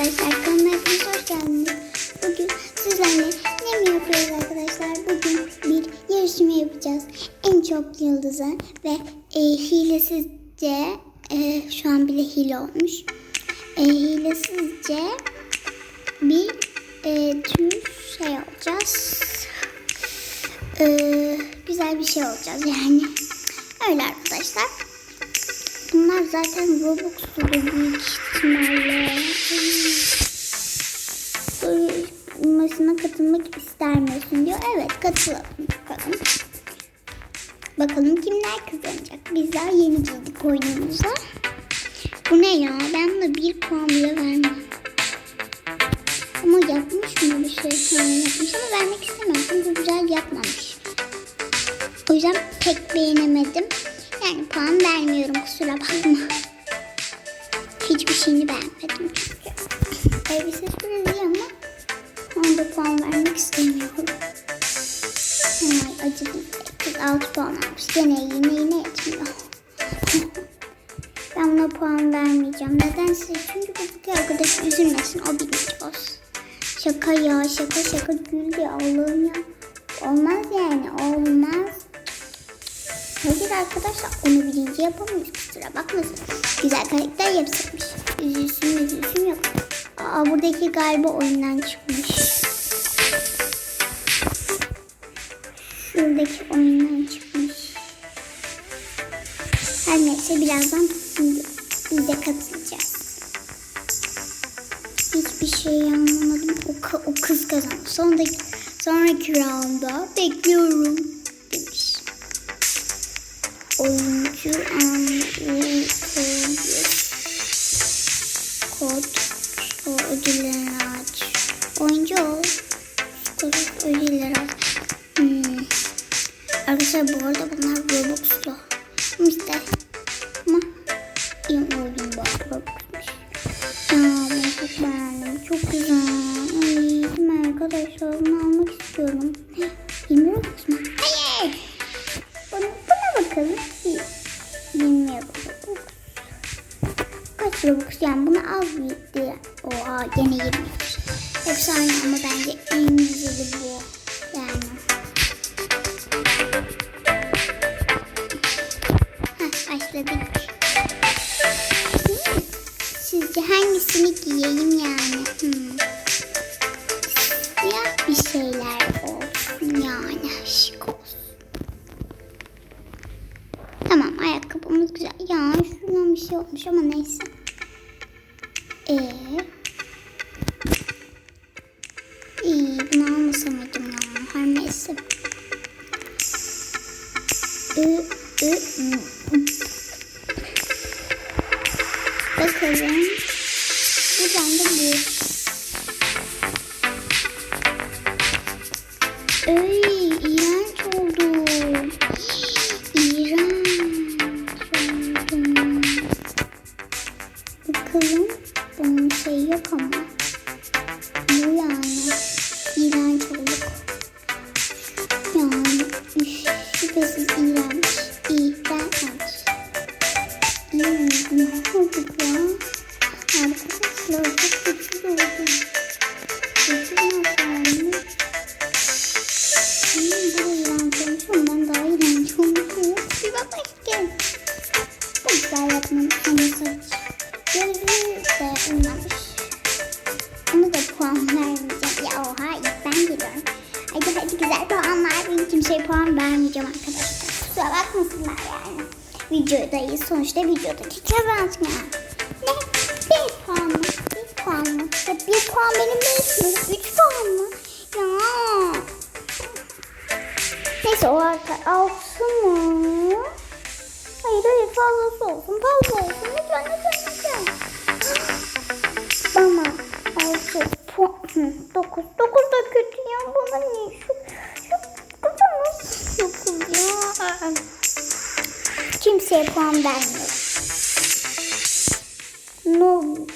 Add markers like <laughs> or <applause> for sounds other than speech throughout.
arkadaşlar hepiniz hoş geldiniz. Bugün sizlerle ne mi yapıyoruz arkadaşlar? Bugün bir yarışma yapacağız. En çok yıldızı ve e, hilesizce e, şu an bile hile olmuş. E, hilesizce bir e, tür şey olacağız. E, güzel bir şey olacağız yani. Öyle arkadaşlar. Bunlar zaten Robux'lu büyük ihtimalle. Katılalım bakalım. Bakalım kimler kazanacak. Biz daha yeni girdik oyunumuza. Bu ne ya? Ben buna bir puan bile vermem. Ama yapmış mı bir şey? Ha, yapmış ama vermek istemem. Çünkü güzel yapmamış. O yüzden pek beğenemedim. Yani puan vermiyorum kusura bakma. Hiçbir şeyini beğenmedim çünkü. Elbisesi biraz iyi ama ona da puan vermek istemiyorum. Aa buradaki galiba oyundan çıkmış. Şuradaki oyundan çıkmış. Her neyse birazdan şimdi biz de katılacağız. Hiçbir şey anlamadım. O, o kız kazandı. Sonraki, sonraki rounda bekliyorum demiş. Oyuncu anlayıcı kod ödüllerini aç. Oyuncu ol. Kod ödülleri diye. Oha gene 20. Hepsi aynı ama bence en güzeli bu. 诶 Bakalım. Bunun şey yok ama. Bu yani. İğrenç olduk. Olmamış. Onu da puan vermeyeceğim. Ya oha ilk ben geliyorum. Hadi hadi güzel puanlar. Ben kimseye puan vermeyeceğim arkadaşlar. Kusura bakmasınlar yani. Videodayız. Sonuçta videodaki kazansın ya. Ne? Bir puan mı? Bir puan mı? Ya bir puan benim değil mi? Üç puan mı? Ya. Neyse o arka alsın mı? Hayır hayır fazlası olsun. Fazla olsun. Lütfen lütfen. Dokuz. Dokuz da kötü ya. Bana ne? Şu, şu. Dokuz ya. Kimseye puan vermiyorum. No.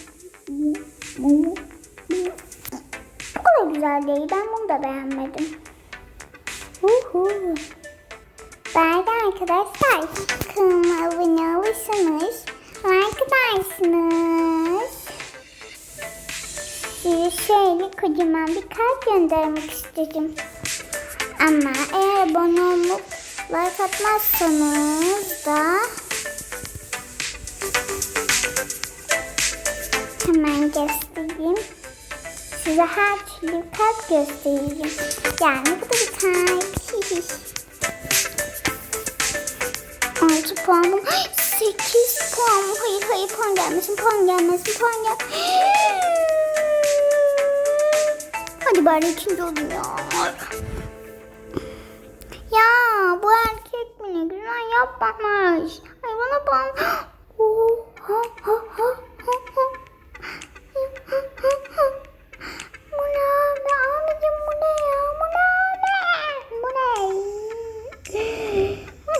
Şöyle kocaman bir kalp göndermek istedim. Ama eğer abone olup da hemen göstereyim. Size her türlü kalp göstereyim. Yani bu da bir kalp. Altı puanım. <gasps> Sekiz puan. Hayır hayır puan gelmesin. Puan gelmesin. Puan gel. <gasps> Bari üçüncü olayım ya. Ya bu erkek mi ne güzel yapmamış. Ay bana puan. Oh, ha, ha, ha, ha,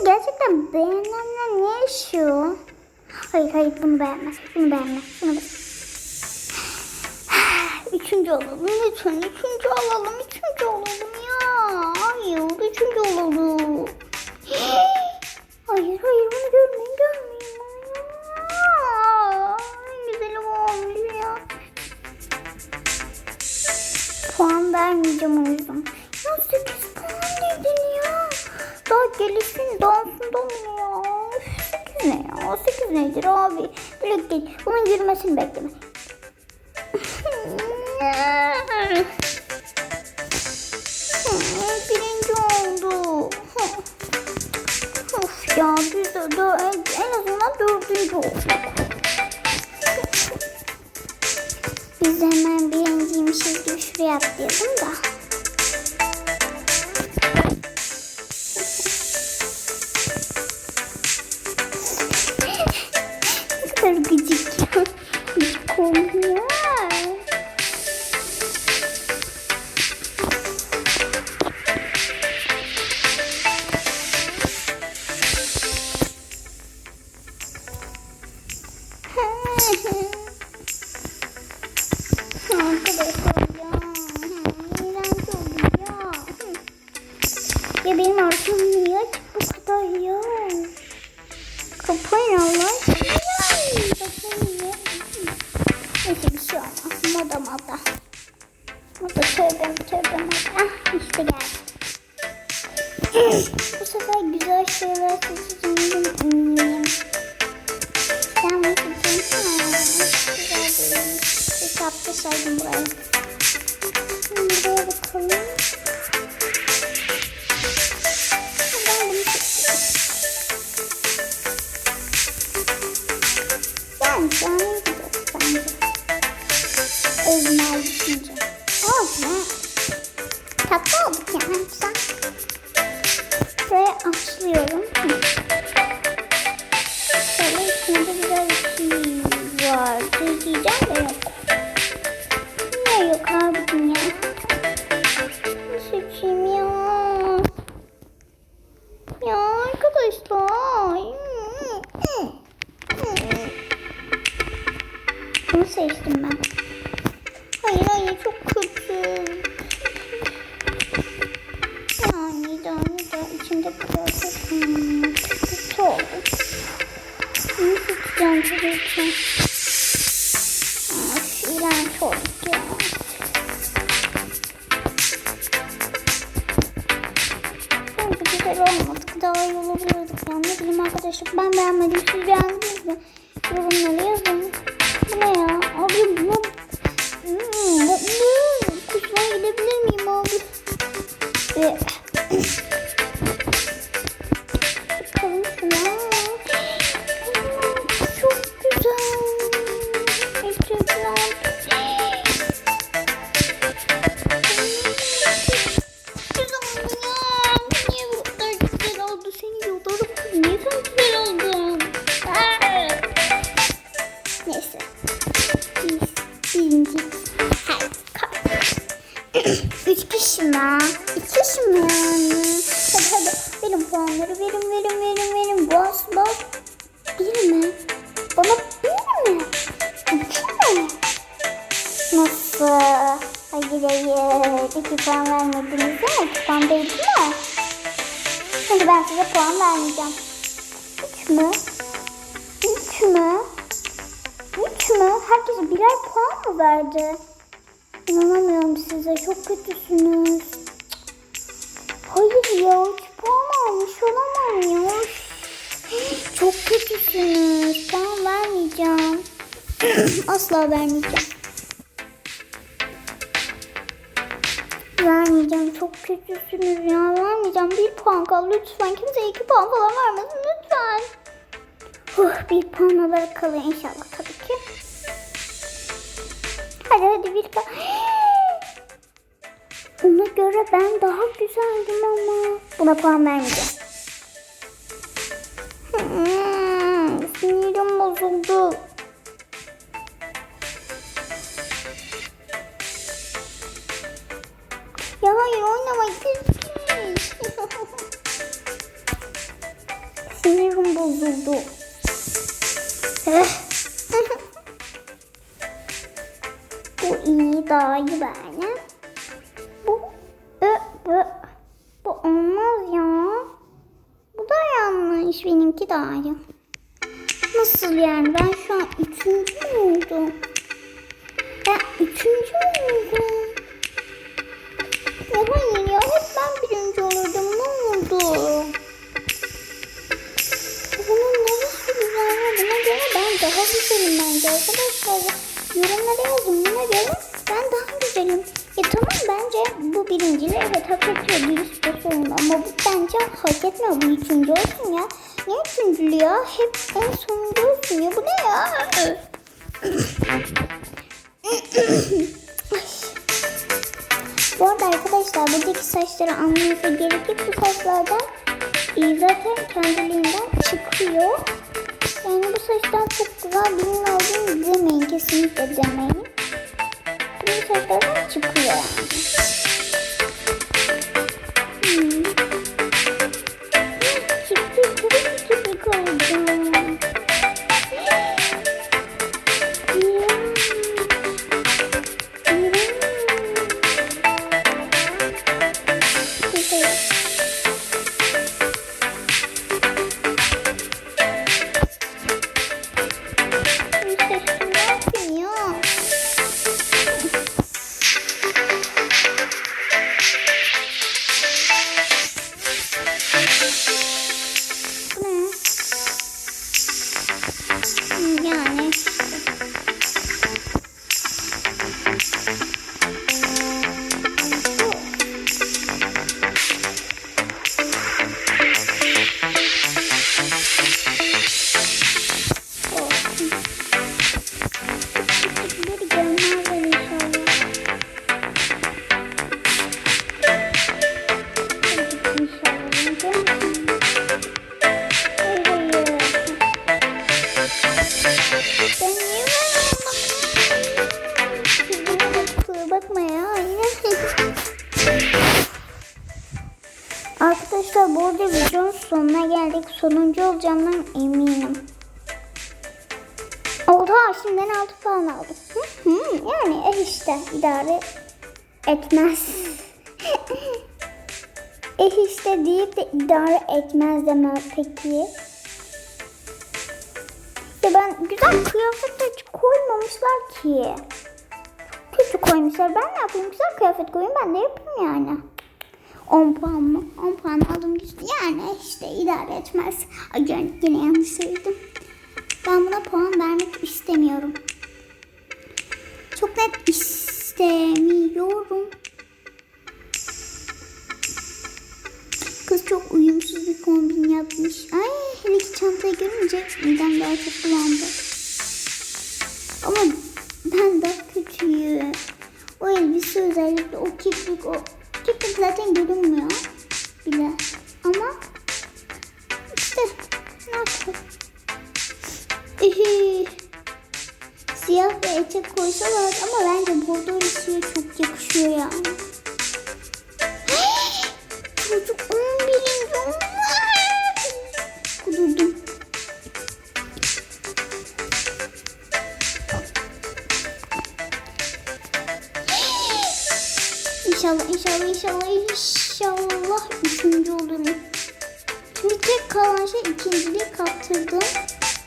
gerçekten beğenenler ne yaşıyor? Hayır hayır bunu beğenme. Bunu beğenme. Bunu beğenme. Üçüncü olalım lütfen. Üçüncü olalım. Üçüncü olalım ya. Hayır üçüncü olalım. Hayır hayır bunu görmeyin görmeyin. Aa, en olmuş ya. Puan vermeyeceğim o yüzden. Ya 8 puan dedin ya. Daha gelişsin dansın da ya. Üf, 8 ne ya? 8 nedir abi? Direkt değil. Bunun girmesini bekleme. Birinci oldu. Of ya biz de en azından dördüncü olduk. Biz hemen birinciymişiz gibi şuraya atlayalım da. Ah geldi. bu sefer güzel şeyler seçeceğim. eminim. Sen Güzel değil. Hesapta saydım burayı. Buraya bakalım. Ben bunu seçiyorum. Yani şu an iyi gidiyor bence. Özmel düşünce. Oh ne? Tatlı olduk yani güzel. Atlıyorum. Hı. Şöyle içinde güzel bir şey var. Diyeceğim de yok. Niye yok abicim ya? Ne seçeyim ya? Ya arkadaşlar. Bunu seçtim ben. Hayır hayır çok kötü. Da hmm, kötü oldu. Bunu seçeceğim tabii İki kişi mi yani? Hadi hadi. Verin puanları. Verin verin verin verin. Bas bas. Bir mi? Bana bir mi? İki mi? Nasıl? Hayır hayır. İki puan vermediniz değil mi? İki puan değil mi? Şimdi ben size puan vermeyeceğim. Üç mü? Üç mü? Üç mü? Herkese birer puan mı verdi? İnanamıyorum size. Çok kötüsünüz. Hayır ya. Hiç puan almış olamam ya. Çok kötüsünüz. Puan vermeyeceğim. <clears throat> Asla vermeyeceğim. Vermeyeceğim. Çok kötüsünüz ya. Vermeyeceğim. Bir puan kaldı. Lütfen kimse iki puan falan vermesin. Lütfen. Huh, bir puan olarak kalır inşallah tabii. Hadi hadi bir puan. Ona göre ben daha güzeldim ama. Buna puan vermeyeceğim. Hmm, sinirim bozuldu. Ya hayır oynamak. <laughs> Sinirim bozuldu. Daha iyi böyle. Bu ö, bu, bu olmaz ya. Bu da yanlış. Benimki daha iyi. Nasıl yani? Ben şu an üçüncü mü oldum? Ben üçüncü mü oldum? Ya hayır ya. Hep ben birinci olurdum. Ne oldu? Bunun neresi güzel? Buna göre ben daha güzelim bence arkadaşlar. Yorumlara yazın. Buna göre ben daha güzelim. Ya tamam bence birinciliği evet hak ediyor. Birisi de sonunda. Ama bu bence hak etmiyor. Bu üçüncü olsun ya. Niye üçüncülü ya? Hep en sonuncu olsun ya. Bu ne ya? Bu arada arkadaşlar buradaki saçları anlamanıza gerek yok. Bu saçlardan zaten kendiliğinden çıkıyor. Yani bu saçtan çok güzel birini olduğunu demeyin. Kesinlikle demeyin. Bu saçlardan çıkıyor yani. Hmm. <laughs> Oldu ha şimdiden 6 puan aldım. Hı hı, yani eh işte idare etmez. <laughs> eh işte deyip de idare etmez deme peki. Ya ben güzel kıyafetler hiç koymamışlar ki. Kötü koymuşlar. Ben ne yapayım? Güzel kıyafet koyayım ben de yapayım yani. 10 puan mı? 10 puan aldım düştü. Yani işte idare etmez. Ay yine yanlış söyledim. Ben buna puan vermek istemiyorum. Çok net istemiyorum. Kız çok uyumsuz bir kombin yapmış. Ay hele ki çantayı görünce midem daha çok bulandı. Ama ben daha kötüyüm. O elbise özellikle o kirpik o kirpik zaten görünmüyor bile. Ama işte ne yapayım? Siyah bir etek koysalar ama bence bordo ile çok yakışıyor yani. Çocuk 11. olmuş. Kudurdum. İnşallah, inşallah, inşallah, inşallah üçüncü olurum. Şimdi tek kalan şey ikinciliği kaptırdım.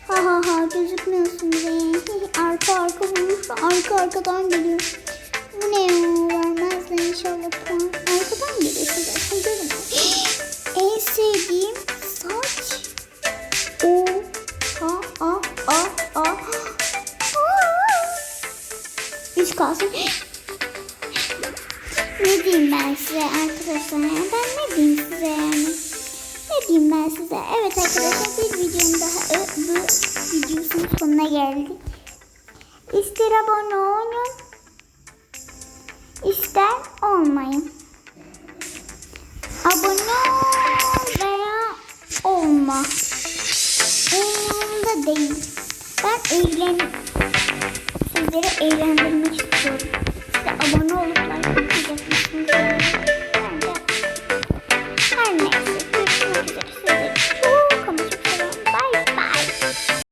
Ha ha ha gözükmüyorsun be arka arka vurursa arka arkadan geliyor. Bu ne ya? Vermez de inşallah puan. Arkadan geliyor zaten görün. en sevdiğim saç. O. A. A. A. A. a. Üç kalsın. ne diyeyim ben size arkadaşlar? Ben ne diyeyim size? Ne diyeyim ben size? Evet arkadaşlar bir videonun daha bu videosunun sonuna geldik. İster abone olun. ister olmayın. Abone ol veya olma. Umurumda değil. Ben eğlen sizleri eğlendirmek istiyorum. İşte abone olup like